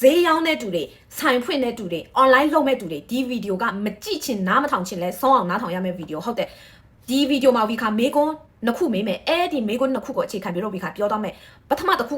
ဈေးရောင်းတဲ့တူတွေဆိုင်ဖွင့်တဲ့တူတွေ online လုပ်မဲ့တူတွေဒီဗီဒီယိုကမကြည့်ချင်နားမထောင်ချင်လဲဆောင်းအောင်နားထောင်ရမယ့်ဗီဒီယိုဟုတ်တယ်ဒီဗီဒီယိုမှာဝီခါမေကွန်းနှစ်ခုမေးမယ်အဲ့ဒီမေကွန်းနှစ်ခုကိုအခြေခံပြီးတော့ဝီခါပြောတော့မယ်ပထမတစ်ခု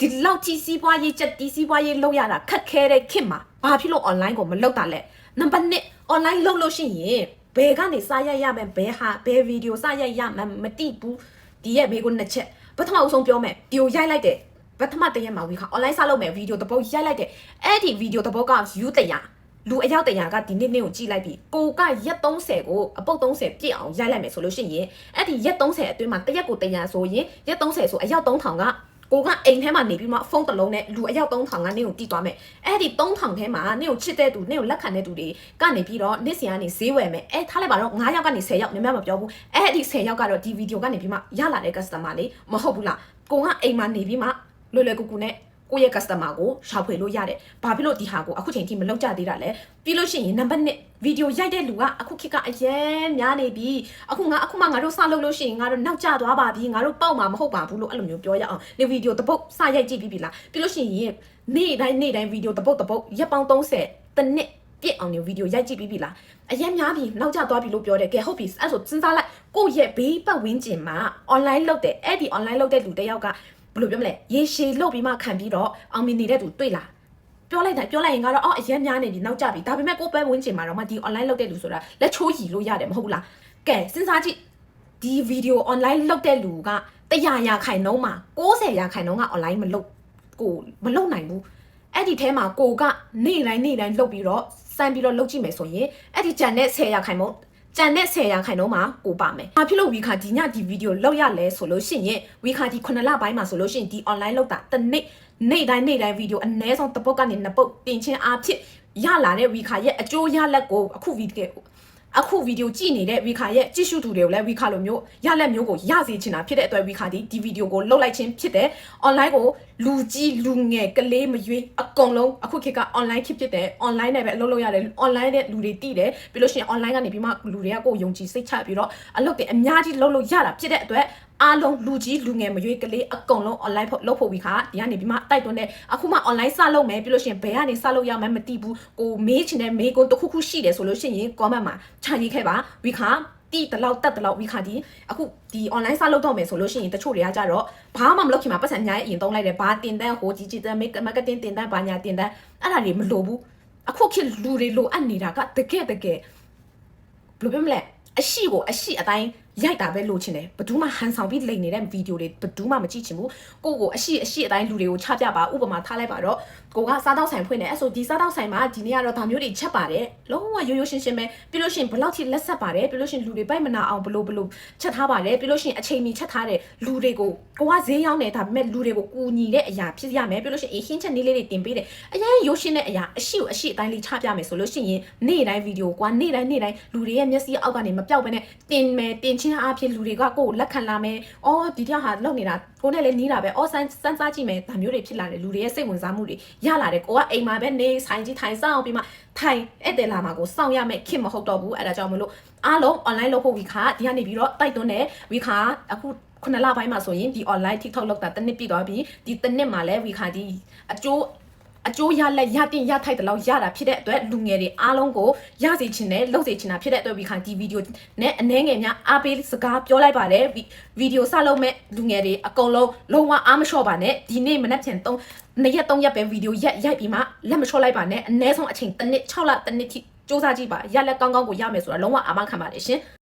ဒီလောက်ကြီးစီးပွားရေးချက်တီးစီးပွားရေးလုပ်ရတာခက်ခဲတဲ့ခေတ်မှာဘာဖြစ်လို့ online ကိုမလုပ်တာလဲနံပါတ်1 online လုပ်လို့ရှိရင်ဘယ်ကနေစရရမယ်ဘယ်ဟာဘယ်ဗီဒီယိုစရရမယ်မတိဘူးဒီရဲ့မေကွန်းနှစ်ချက်ပထမအဆုံးပြောမယ်ဒီကိုရိုက်လိုက်တယ် ပထမတရက်မှာဝီခါ online စလုပ်မယ်ဗီဒီယိုတစ်ပုတ်ရိုက်လိုက်တယ်အဲ့ဒီဗီဒီယိုတစ်ပုတ်က view 100လူအယောက်100ကဒီနေ့နေ့ကိုကြည့်လိုက်ပြီကိုကရက်30ကိုအပုတ်30ပြည့်အောင်ရိုက်လိုက်မယ်ဆိုလို့ရှိရင်အဲ့ဒီရက်30အတွင်းမှာတရက်ကို100ဆိုရင်ရက်30ဆိုအယောက်3000ကကိုကအိမ်ထဲမှာနေပြီးမှဖုန်းတစ်လုံးနဲ့လူအယောက်3000ကနေကိုတီးသွားမယ်အဲ့ဒီ3000ထဲမှာနေကိုချစ်တဲ့သူနေကိုလက်ခံတဲ့သူတွေကနေပြီးတော့နေ့စဉ်ကနေဈေးဝယ်မယ်အဲထားလိုက်ပါတော့9ယောက်ကနေ10ယောက်များများမပြောဘူးအဲ့ဒီ10ယောက်ကတော့ဒီဗီဒီယိုကနေပြီးမှရလာတဲ့ customer လေးမဟုတ်ဘူးလားကိုကအိမ်မှာနေပြီးမှ လွယ်လွယ်ကူကူနဲ့ကိုယ့်ရဲ့ customer ကိုရှာဖွေလို့ရတယ်။ဘာဖြစ်လို့ဒီဟာကိုအခုချိန်ထိမလုပ်ကြသေးတာလဲ။ပြီးလို့ရှိရင်နံပါတ်1ဗီဒီယိုရိုက်တဲ့လူကအခုခေတ်ကအရင်များနေပြီ။အခုငါအခုမှငါတို့စလုပ်လို့ရှိရင်ငါတို့နောက်ကျသွားပါပြီ။ငါတို့ပေါက်မှာမဟုတ်ပါဘူးလို့အဲ့လိုမျိုးပြောရအောင်။ဒီဗီဒီယိုတစ်ပုတ်စရိုက်ကြည့်ပြီးပြီလား။ပြီးလို့ရှိရင်နေ့တိုင်းနေ့တိုင်းဗီဒီယိုတစ်ပုတ်တစ်ပုတ်ရက်ပေါင်း30တစ်နှစ်ပြည့်အောင်နေဗီဒီယိုရိုက်ကြည့်ပြီးပြီလား။အရင်များပြီနောက်ကျသွားပြီလို့ပြောတယ်။ကဲဟုတ်ပြီအဲ့ဆိုစဉ်းစားလိုက်ကိုယ့်ရဲ့ဘေးပတ်ဝန်းကျင်မှာ online လုပ်တဲ့အဲ့ဒီ online လုပ်တဲ့လူတစ်ယောက်က ဘယ်လိုပြောမလဲရေရှည်လုပ်ပြီးမှခံပြီးတော့အောင်မြင်နေတဲ့သူတွေ့လားပြောလိုက်တာပြောလိုက်ရင်ကတော့အော်အရင်များနေပြီနောက်ကျပြီဒါပေမဲ့ကိုယ်ပဲဝင်ချင်မှာတော့မှဒီ online လုပ်တဲ့လူဆိုတာလက်ချိုးရည်လို့ရတယ်မဟုတ်ဘူးလားကဲစဉ်းစားကြည့်ဒီဗီဒီယို online လုပ်တဲ့လူက100ရာခိုင်နှုန်းမှာ90ရာခိုင်နှုန်းက online မလုပ်ကိုမလုပ်နိုင်ဘူးအဲ့ဒီထဲမှာကိုကနေ့တိုင်းနေ့တိုင်းလုပ်ပြီးတော့စမ်းပြီးတော့လုပ်ကြည့်မယ်ဆိုရင်အဲ့ဒီဂျန်တဲ့10ရာခိုင်နှုန်း ကြံတဲ့10ရာခိုင်နှုန်းမှာကိုပါမယ်။ဘာဖြစ်လို့ဝီခါဒီညဒီဗီဒီယိုလောက်ရလဲဆိုလို့ရှိရင်ဝီခါဒီ9လပိုင်းမှာဆိုလို့ရှိရင်ဒီ online လောက်တာတစ်နေ့နေ့တိုင်းနေ့တိုင်းဗီဒီယိုအနည်းဆုံးတစ်ပုတ်ကနေနှစ်ပုတ်တင်ချင်းအားဖြင့်ရလာတဲ့ဝီခါရဲ့အကျိုးရလက်ကိုအခုဗီဒီယို အခုဗီဒီယိုကြည့်နေတဲ့ဝီခါရဲ့ကြည့်ရှုသူတွေကိုလည်းဝီခါလိုမျိုးရလက်မျိုးကိုရစေချင်တာဖြစ်တဲ့အတွက်ဝီခါဒီဒီဗီဒီယိုကိုလုတ်လိုက်ခြင်းဖြစ်တယ်။ online ကိုလူကြီးလူငယ်ကလေးမရွေးအကုန်လုံးအခုခေတ်က online ခေတ်ဖြစ်တယ်။ online နဲ့ပဲအလုပ်လုပ်ရတယ်။ online နဲ့လူတွေတည်တယ်ပြီးလို့ရှိရင် online ကနေပြီးမှလူတွေကကိုယ်ယုံကြည်စိတ်ချပြီးတော့အလုပ်တွေအများကြီးလုပ်လို့ရတာဖြစ်တဲ့အတွက် အားလုံးလူကြီးလူငယ်မရွေးကလေးအကုန်လုံး online ဖို့လုပ်ဖို့ပြီးခါဒီကနေပြီးမှတိုက်တွန်းတဲ့အခုမှ online စလုပ်မယ်ပြီးလို့ရှိရင်ဘယ်ကနေစလုပ်ရမယ်မသိဘူးကိုမေးချင်တဲ့မေးခွန်းတစ်ခုခုရှိတယ်ဆိုလို့ရှိရင် comment မှာခြံရေးခဲ့ပါဝီခါတီတလောက်တက်တလောက်ဝီခါဒီအခုဒီ online စလုပ်တော့မယ်ဆိုလို့ရှိရင်တချို့တွေကကြတော့ဘာမှမလုပ်ခင်မှာပတ်စံအများကြီးအရင်သုံးလိုက်တယ်ဘာတင်တန်းဟိုကြီးကြီးတန်း marketing တင်တန်းဘာညာတင်တန်းအဲ့ဒါတွေမလိုဘူးအခုခေတ်လူတွေလိုအပ်နေတာကတကယ်တကယ်ဘယ်လိုပြောမလဲအရှိကိုအရှိအတိုင်း ရိုက်တာပဲလိုချင်တယ်ဘယ်သူမှဟန်ဆောင်ပြီးလိန်နေတဲ့ဗီဒီယိုတွေဘယ်သူမှမကြည့်ချင်ဘူးကိုကိုအရှိအရှိအတိုင်းလူတွေကိုချပြပါဥပမာထားလိုက်ပါတော့ကိုကစားတော့ဆိုင်ဖွင့်နေအဲ့ဆိုဒီစားတော့ဆိုင်မှာဒီနေ့ကတော့ဒါမျိုးတွေချက်ပါတယ်လုံးဝရိုးရိုးရှင်းရှင်းပဲပြီးလို့ရှိရင်ဘယ်လောက်ထိလက်ဆက်ပါတယ်ပြီးလို့ရှိရင်လူတွေပိုက်မနာအောင်ဘလို့ဘလို့ချက်ထားပါတယ်ပြီးလို့ရှိရင်အချိန်မီချက်ထားတဲ့လူတွေကိုကိုကဈေးရောက်နေဒါပေမဲ့လူတွေကိုကူညီတဲ့အရာဖြစ်ရမယ်ပြီးလို့ရှိရင်အေးဟင်းချက်နည်းလေးတွေတင်ပေးတယ်အရင်ရိုးရှင်းတဲ့အရာအရှိကိုအရှိအတိုင်းလေးချပြမယ်ဆိုလို့ရှိရင်နေ့တိုင်းဗီဒီယိုကွာနေ့တိုင်းနေ့တိုင်းလူတွေရဲ့မျက်စိအောက်ကနေမပြောက်ဘဲနဲ့တင်မယ်တင်ချင်းအားဖြင့်လူတွေကကိုယ့်ကိုလက်ခံလာမယ်။အော်ဒီတယောက်ဟာလောက်နေတာကိုနဲ့လည်းနီးတာပဲ။အော်စမ်းစမ်းစားကြည့်မယ်။ဒါမျိုးတွေဖြစ်လာတယ်လူတွေရဲ့စိတ်ဝင်စားမှုတွေရလာတယ်။ကိုကအိမ်မှာပဲနေဆိုင်ကြီးထိုင်ဆောင်ပြီးမှထိုင်ဧည့်သည်လာမှာကိုစောင့်ရမယ်ခင်မဟုတ်တော့ဘူး။အဲဒါကြောင့်မလို့အားလုံး online လုပ်ဖို့ဝီခါဒီကနေပြီးတော့တိုက်တွန်းတယ်ဝီခါအခုခုနလပိုင်းမှာဆိုရင်ဒီ online TikTok လောက်တာတစ်နှစ်ပြည့်သွားပြီဒီတစ်နှစ်မှာလည်းဝီခါဒီအကျိုး အကျိုးရလက်ရတင်ရထိုက်တဲ့လောက်ရတာဖြစ်တဲ့အတွက်လူငယ်တွေအားလုံးကိုရစေချင်တယ်လုပ်စေချင်တာဖြစ်တဲ့အတွက်ဝီခါဒီဗီဒီယိုနဲ့အနှဲငယ်များအားပေးစကားပြောလိုက်ပါတယ်ဗီဗီဒီယိုစလုပ်မဲ့လူငယ်တွေအကုန်လုံးလုံးဝအားမလျှော့ပါနဲ့ဒီနေ့မနက်ဖြန်3နှစ်ရက်3ရက်ပဲဗီဒီယိုရက်ရိုက်ပြီးမှလက်မလျှော့လိုက်ပါနဲ့အနည်းဆုံးအချိန်တစ်နှစ်6လတစ်နှစ်ထိစူးစမ်းကြည့်ပါရလက်ကောင်းကောင်းကိုရမယ်ဆိုတာလုံးဝအာမခံပါတယ်ရှင်